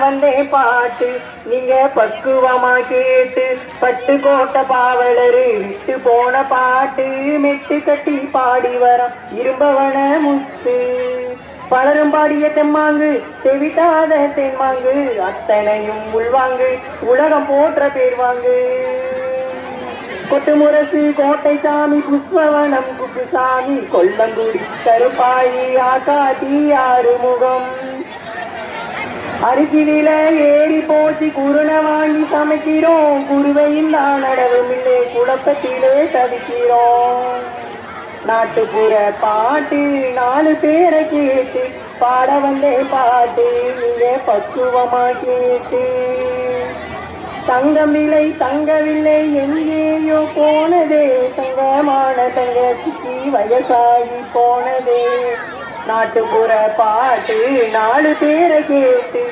வந்தே பாட்டு நீங்க பக்குவமா கேட்டு பட்டு கோட்ட பாவலரு விட்டு போன பாட்டு மெட்டு கட்டி பாடி வர இரும்பவன முத்து. பலரும் பாடிய தெம்மாங்கு செவிட்டாத தென்மாங்கு அத்தனையும் உள்வாங்கு உலகம் போற்ற பேர் வாங்கு கொட்டுமுரசு கோட்டை சாமி புஷ்பவனம் குப்புசாமி கொல்லங்குடி கருப்பாயி ஆகாதி ஆறுமுகம். அரிசியில ஏறி போட்டி குருணை வாங்கி சமைக்கிறோம். குருவையும் நான் நடவுமில்லை குழப்பத்திலே தவிக்கிறோம். நாட்டுப்புற பாட்டு நாலு பேரை கேட்டு பாட வந்தே பாட்டு நீங்க பக்குவமா கேட்டு. தங்கம் விலை தங்கவில்லை எங்கேயோ போனதே தங்கமான தங்க சுற்றி வயசாகி போனதே. நாட்டுப்புற பாட்டு நாலு பேரை கேட்டு